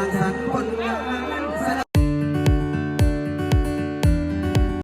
างสรรคนผลงาน